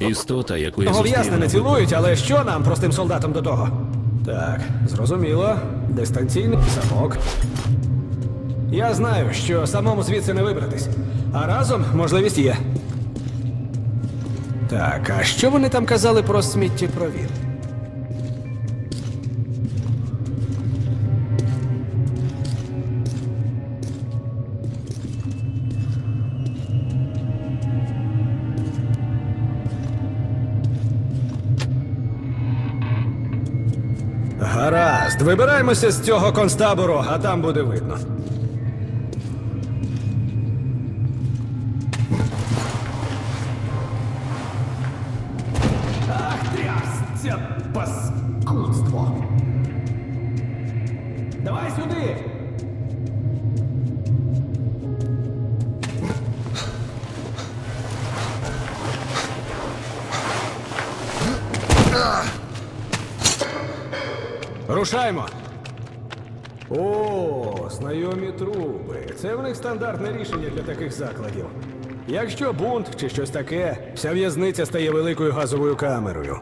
Істота, яку я Ув'язни не цілують, але що нам, простим солдатам, до того? Так, зрозуміло. Дистанційний замок. Я знаю, що самому звідси не вибратись. А разом можливість є. Так, а що вони там казали про сміттєпровід? Вибираємося з цього концтабору, а там буде видно. Рушаймо. О, знайомі труби. Це в них стандартне рішення для таких закладів. Якщо бунт чи щось таке, вся в'язниця стає великою газовою камерою.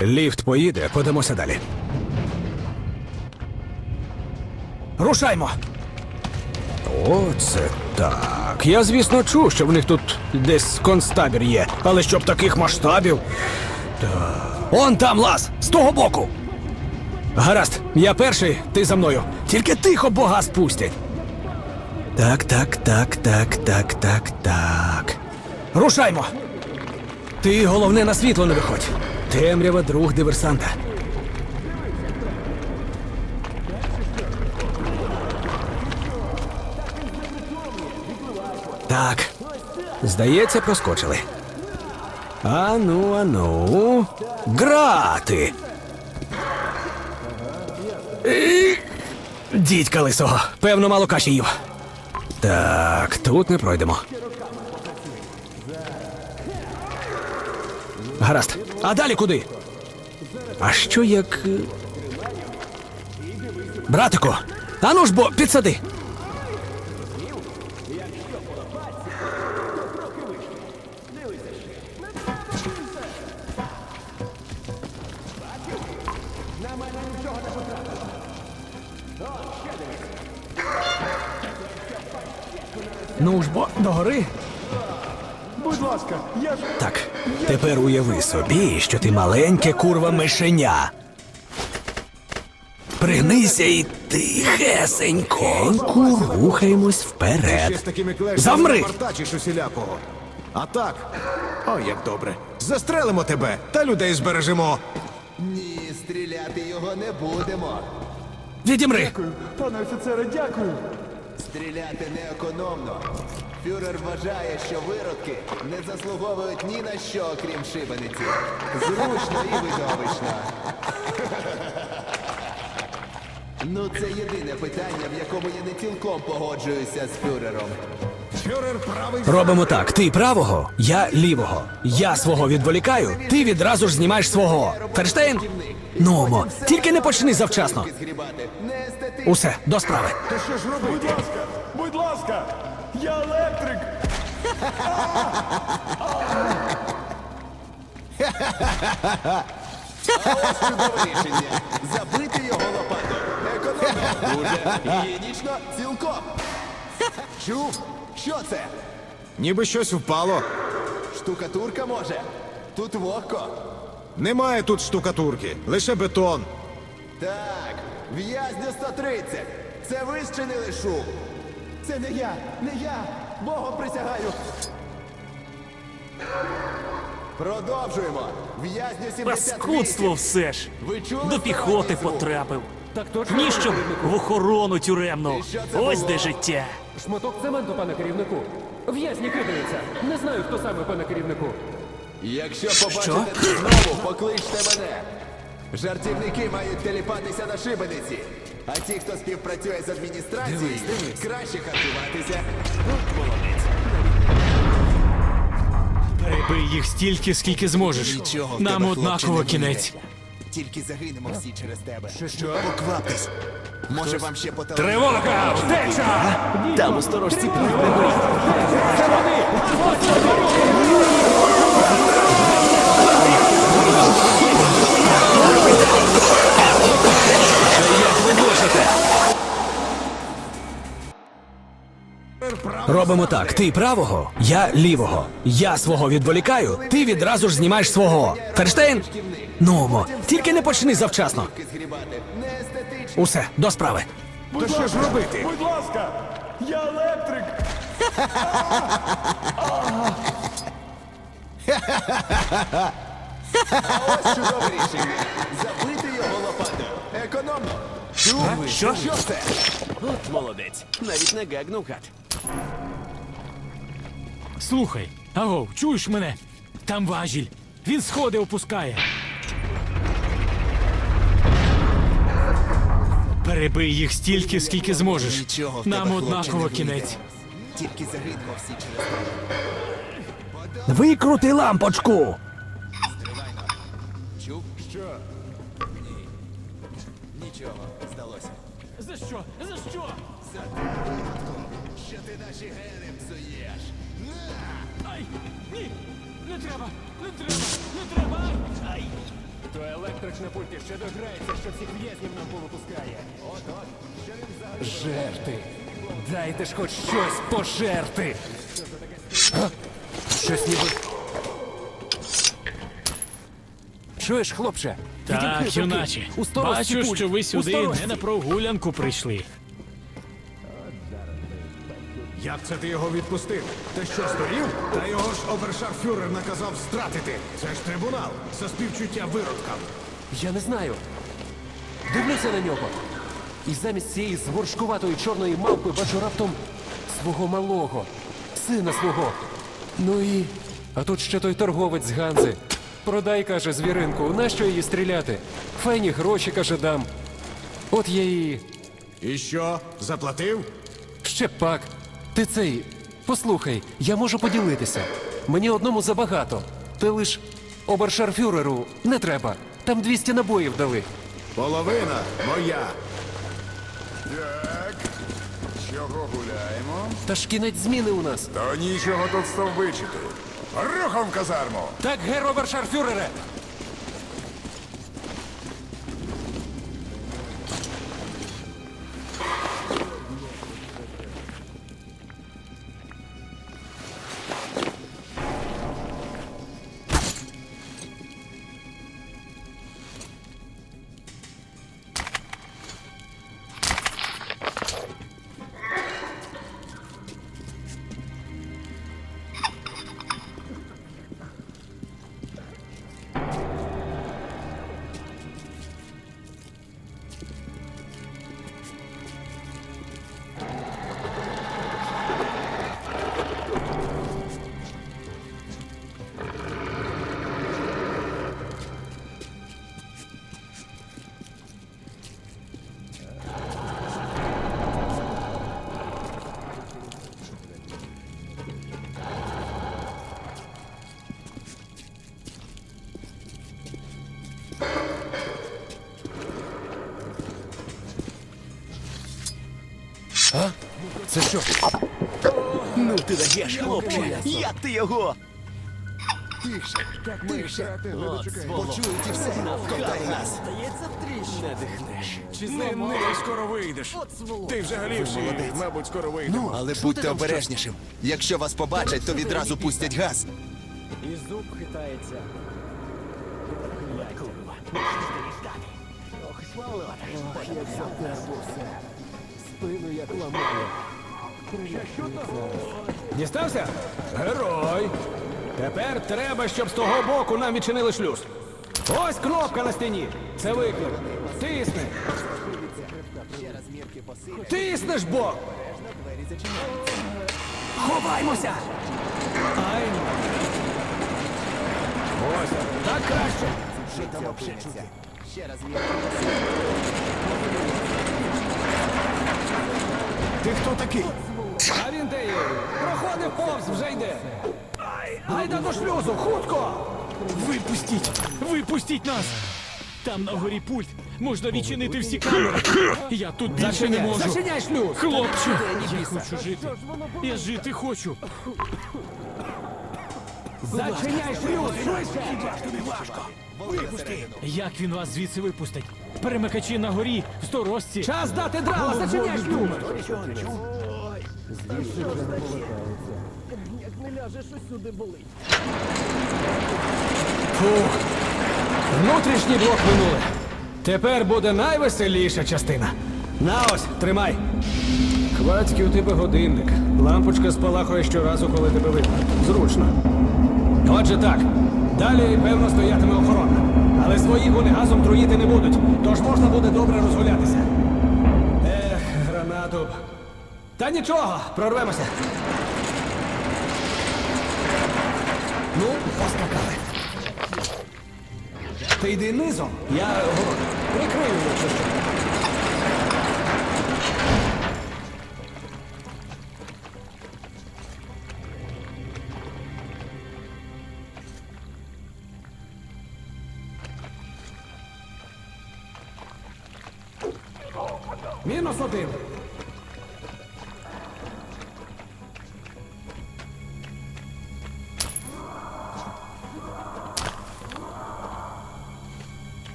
Ліфт поїде, подамося далі. Рушаймо! О, це так. Я, звісно, чув, що в них тут десь концтабір є, але щоб таких масштабів. Он там лаз, з того боку. Гаразд, я перший, ти за мною. Тільки тихо бога спустять. Так, так, так, так, так, так, так. Рушаймо. Ти головне на світло не виходь. Темрява друг диверсанта. Так. Здається, проскочили. Ану, ану. Грати. І- Дідька лисого. Певно, мало каші їв. Так, тут не пройдемо. Гаразд. А далі куди? А що як. е, Братику, ану ж бо підсади. Ну ж бо догори. Будь ласка, я ж. Так, тепер уяви собі, що ти маленьке курва мишеня. Пригнися і тихесенько рухаємось вперед. Завмри! партачиш усілякого. А так, о, як добре. Застрелимо тебе та людей збережемо. Ні, стріляти його не будемо. Відімри! Дякую, пане офіцере, дякую. Стріляти неекономно. Фюрер вважає, що виродки не заслуговують ні на що, окрім шибениці. Зручно і видовищно. Ну, це єдине питання, в якому я не цілком погоджуюся з фюрером. Фюрер правий. Робимо так: ти правого, я лівого. Я свого відволікаю, ти відразу ж знімаєш свого. Ферштейн? Нумо, тільки не почни завчасно. Не. Усе, до справи. То що ж робити? Будь ласка, будь ласка, я електрик. Ось Чудове рішення. Забити його лопатою. Економно. Дуже гігієнічно. Цілком. Чув? Що це? Ніби щось впало. Штукатурка може? Тут вогко. Немає тут штукатурки, лише бетон. Так, в'язню 130. Це ви зчинили шум. Це не я, не я. Богом присягаю. Продовжуємо. В'язню 78. Паскудство все ж. Ви чули До піхоти звук? потрапив. Ні, щоб в охорону тюремну. І що це Ось було? де життя. Шматок цементу, пане керівнику. В'язні кидаються. Не знаю, хто саме, пане керівнику. Якщо побачите це знову, покличте мене. Жартівники мають теліпатися на шибениці. А ті, хто співпрацює з адміністрацією, краще харчуватися. Перебий їх стільки, скільки зможеш. Нічого в Нам тебе, однаково кінець. Тільки загинемо всі через тебе. Що що? Покваптесь. Може вам ще поталити. Тривога! Втеча! Там у сторожці Робимо так: ти правого, я лівого. Я свого відволікаю, ти відразу ж знімаєш свого. Ферштейн? Ну, мо, тільки не почни завчасно. Усе, до справи. То що ж робити? Будь ласка, я електрик. Ось чудове рішення. Забити його лопатою. Економно. Що? що це? От молодець. Навіть не гагнув гад. Слухай, агов, чуєш мене? Там важіль. Він сходи опускає. Перебий їх стільки, скільки зможеш. Нічого в Нам тебе, хлопче, однаково не вийде. кінець. Тільки загидко всі через Викрути лампочку. Чув? Що? Ні. Нічого, здалося. За що? За що? Що ти наші гени? Ай! Ні! Не треба! Не треба! Не треба! Ай! То електричне пульті ще дограється, що всіх в'язнів нам повипускає. От-от, що він взагалі? Жерти. Дайте ж хоч щось пожерти. А? Щось ніби. Чуєш, хлопче? Відімкни Так, юначе. У сторожці Бачу, пульт. що ви У сюди сторожці. не на прогулянку прийшли. Як це ти його відпустив? Ти що, здурів? Та його ж обершарфюрер наказав стратити. Це ж трибунал за співчуття виродкам. Я не знаю. Дивлюся на нього. І замість цієї згоршкуватої чорної мавпи бачу раптом свого малого, сина свого. Ну і. А тут ще той торговець з Ганзи. Продай, каже, звіринку, нащо її стріляти? Файні гроші, каже, дам. От я і. І що, заплатив? Ще пак. Ти цей. Послухай, я можу поділитися. Мені одному забагато. Ти лиш обершарфюреру не треба. Там 200 набоїв дали. Половина моя. Так, чого гуляємо? Та ж кінець зміни у нас. То нічого тут стовбичити. Рухом казарму! Так, гер обершарфюрере! Це що? Ну ти даєш, хлопче! Як ти його? Тише, тише. Почують і все. Ковтай газ. Не дихнеш. Чи не, не скоро вийдеш. Ти взагалі всі, мабуть, скоро вийдемо. Ну, але будьте обережнішим. Якщо вас побачать, то відразу пустять газ. І зуб хитається. Спину як ламає. Дістався? Герой. Тепер треба, щоб з того боку нам відчинили шлюз. Ось кнопка на стіні. Це виклик. Тисни. Тиснеш бо. Ховаймося. Ай. Ось, так краще. Ти хто такий? А він де є? Проходив повз, вже йде. Гайда до шлюзу, хутко! Випустіть! Випустіть нас! Там на горі пульт. Можна відчинити всі камери. Я тут більше не можу. зачиняй шлюз! Хлопче, я хочу жити. Я жити хочу. Зачиняй шлюз, швидше! Як він вас звідси випустить? Перемикачі на горі, в сторожці. Час дати драла, зачиняй шлюз! Фух. Внутрішній блок минули. Тепер буде найвеселіша частина. На ось, тримай. Хвацький у тебе годинник. Лампочка спалахує щоразу, коли тебе видно. Зручно. Отже так. Далі, певно, стоятиме охорона. Але свої вони газом труїти не будуть, тож можна буде добре розгулятися. Ех, гранату. Та нічого, прорвемося. Ну, поскакали. Ти йди низом, я о, прикрию, якщо що. Мінус один.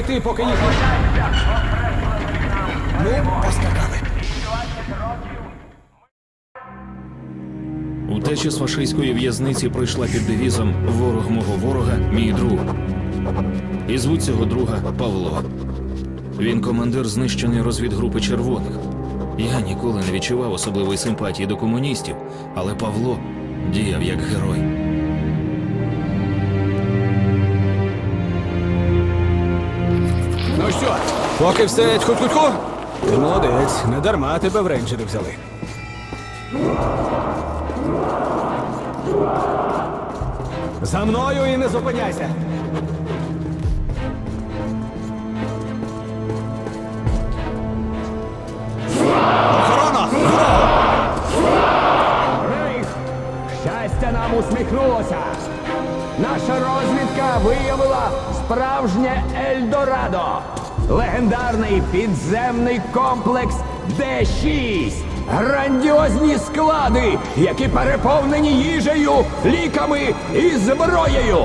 Треба йти, поки ніхто... Ну, поскакали. Утеча з фашистської в'язниці пройшла під девізом Ворог мого ворога, мій друг. І звуть цього друга Павло. Він командир знищеної розвідгрупи червоних. Я ніколи не відчував особливої симпатії до комуністів, але Павло діяв як герой. Поки все тьху-тьху-тьху? Ти молодець, не дарма тебе в рейнджери взяли. За мною і не зупиняйся. Охорона! Рейх! Щастя нам усміхнулося! Наша розвідка виявила справжнє Ельдорадо! Легендарний підземний комплекс Д6! Грандіозні склади, які переповнені їжею, ліками і зброєю!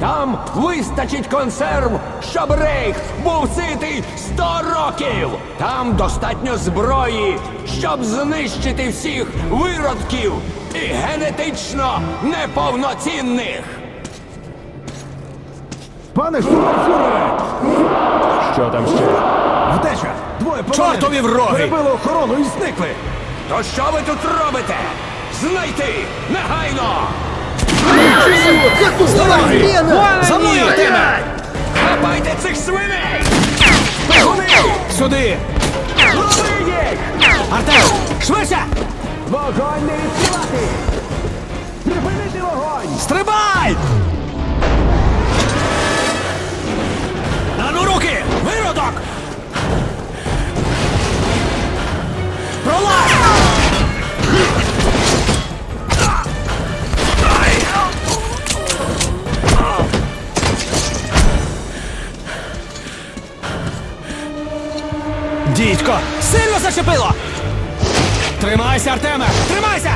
Там вистачить консерв, щоб рейх був ситий сто років. Там достатньо зброї, щоб знищити всіх виродків і генетично неповноцінних. Пане штурмфюрере! Що там ще? Втеча! Двоє полонених! Чортові вроги! Перебили охорону і зникли! То що ви тут робите? Знайти! Негайно! За мною, Артеме! Хапайте цих свиней! Сюди! Артем! Швидше! Вогонь не відкривати! Припинити вогонь! Стрибай! Ну руки! Виродок! Пролазь! Дідько! Сильно зачепило! Тримайся, Артеме! Тримайся!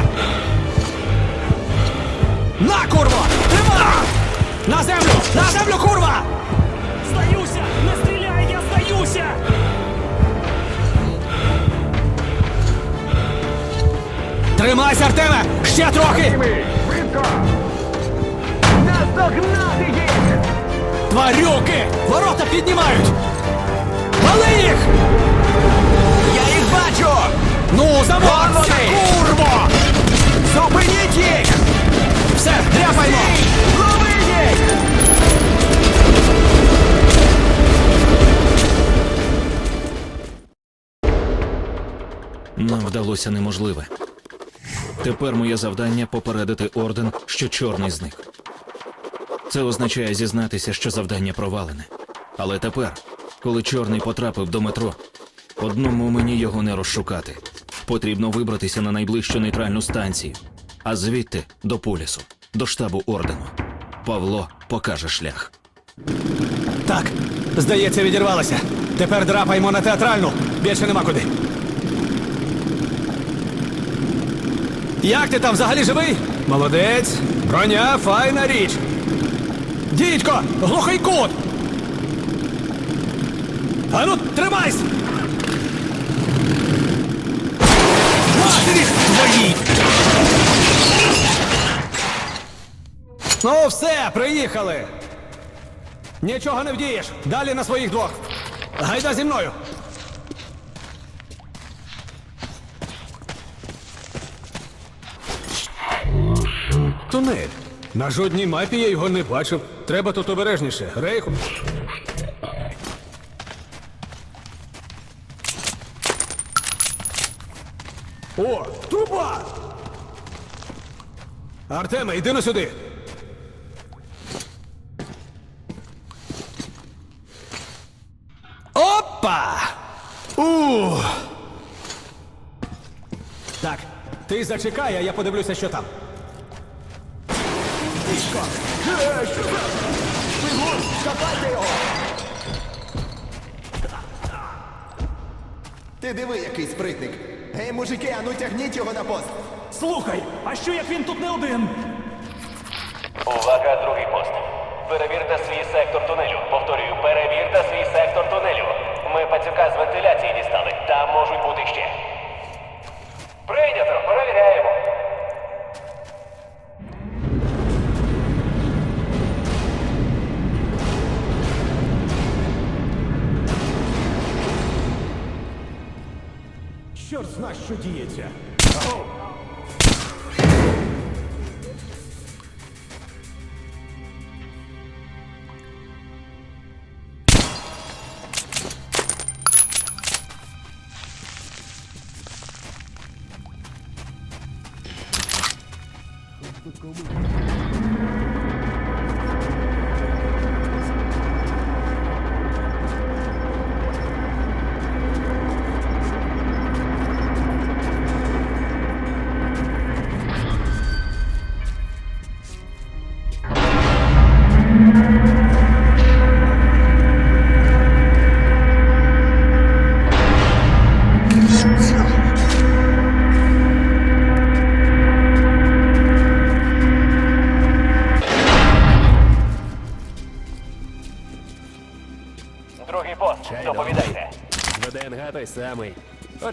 На, курво! Тримай! На землю! На землю, курва! Тримайся, Артеме! Ще трохи! Наздогнати їх! Тварюки! Ворота піднімають! Вали їх! Я їх бачу! Ну, замовці! Курво! Зупиніть їх! Все, дряпаймо! Лови їх! Нам вдалося неможливе. Тепер моє завдання попередити орден, що чорний зник. Це означає зізнатися, що завдання провалене. Але тепер, коли чорний потрапив до метро, одному мені його не розшукати. Потрібно вибратися на найближчу нейтральну станцію, а звідти до полісу, до штабу ордену. Павло покаже шлях. Так, здається, відірвалося. Тепер драпаймо на театральну. Більше нема куди. Як ти там взагалі живий? Молодець. Броня файна річ. Дідько, глухий кут. Ану, тримайся! Матері твої! Ну, все, приїхали. Нічого не вдієш. Далі на своїх двох. Гайда зі мною. Тунель. На жодній мапі я його не бачив. Треба тут обережніше. Рейху. О, труба! Артеме, йди на сюди. Опа! У! Так, ти зачекай, а я подивлюся, що там. Ти диви, який спритник. Гей, мужики, а ну тягніть його на пост. Слухай, а що як він тут не один? Увага, другий пост. Перевірте свій сектор тунелю. Повторюю, перевірте свій сектор тунелю. Ми пацюка з вентиляції дістали. Там можуть бути ще. Прийнято, перевіряємо. Чорт зна, що діється. Другий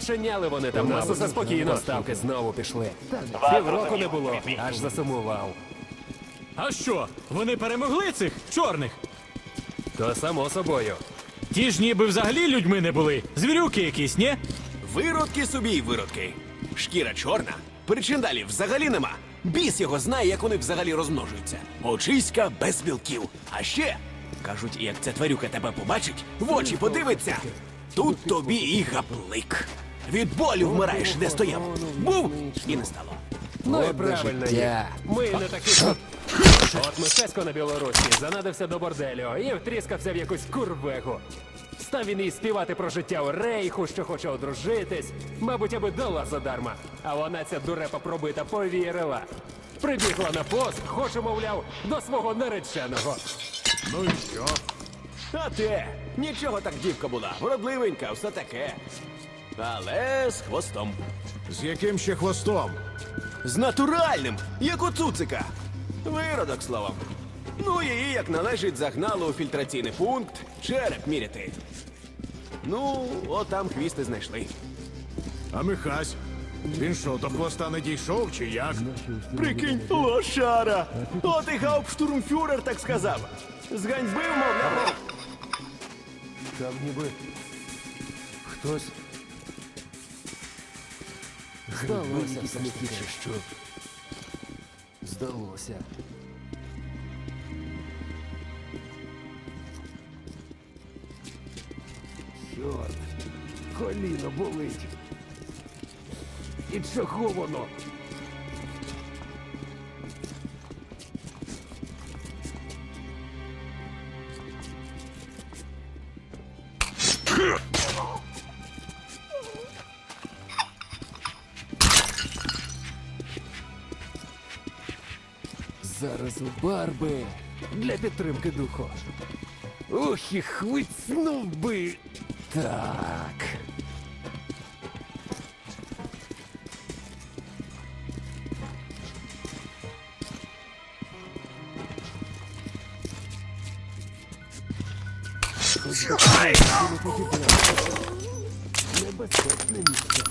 Очиняли вони там нас усе спокійно, ставки знову пішли. Півроку не було, аж засумував. А що? Вони перемогли цих чорних? То само собою. Ті ж ніби взагалі людьми не були. Звірюки якісь, ні? Виродки собі й виродки. Шкіра чорна, причин далі взагалі нема. Біс його знає, як вони взагалі розмножуються. Очиська без білків. А ще, кажуть, як ця тварюка тебе побачить, в очі подивиться. Тут тобі і гаплик. Від болю вмираєш, де стояв. Був і не стало. Ну і правильно є. Ми не такі. От мистецько на Білорусі занадився до борделю і втріскався в якусь курвегу. Став він їй співати про життя у рейху, що хоче одружитись, мабуть, аби дала задарма. А вона ця дурепа пробита повірила. Прибігла на пост, хоче, мовляв, до свого нареченого. Ну і що? А те, нічого так дівка була, вродливенька, все таке. Але з хвостом. З яким ще хвостом? З натуральним, як у цуцика. Виродок, словом. Ну, її, як належить, загнали у фільтраційний пункт, череп міряти. Ну, от там хвіст і знайшли. А Михась? Він що, до хвоста не дійшов чи як? Прикинь, лошара! От і гауптштурмфюрер так сказав. Зганьбив, мовляв. Там ніби хтось. Здалося все ж таки, що. Здалося. Чорт, коліно болить. І чого воно? Зараз у барби для підтримки духу. Ох, і хвицнув би. Так. Небезпечне місце.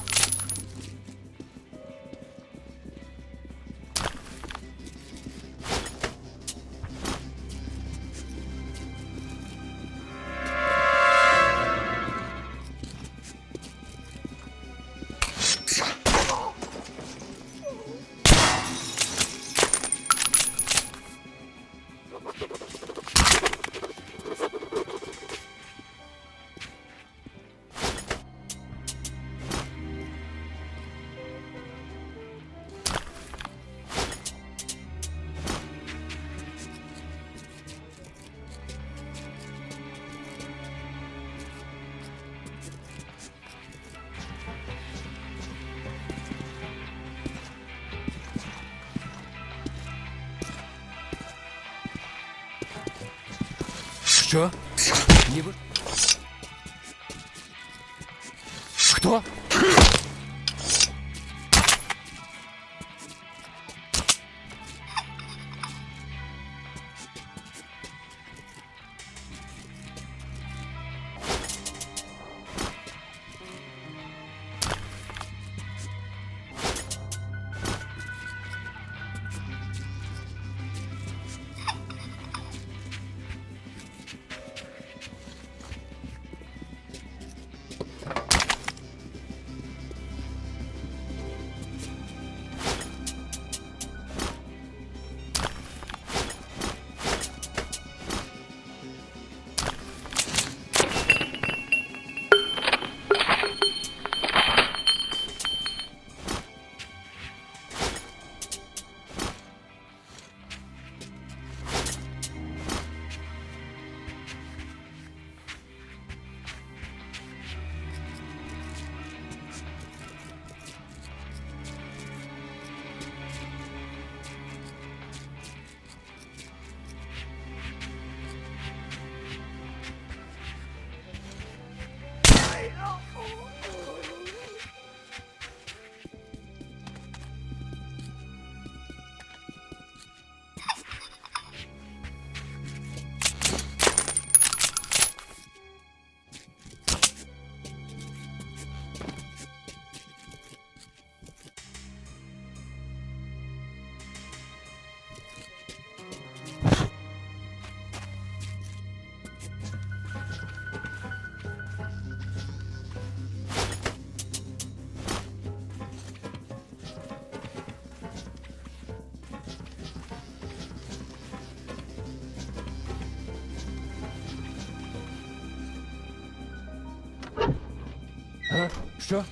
Що?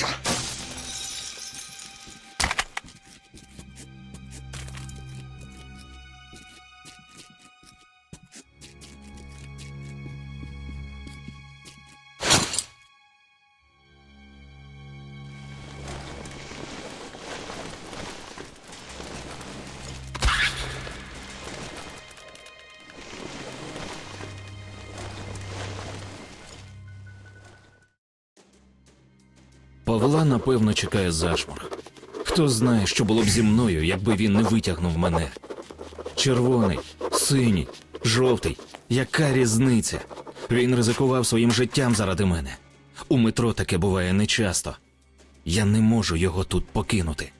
Yeah. Павла, напевно, чекає зашморг. Хто знає, що було б зі мною, якби він не витягнув мене. Червоний, синій, жовтий. Яка різниця? Він ризикував своїм життям заради мене. У метро таке буває нечасто. Я не можу його тут покинути.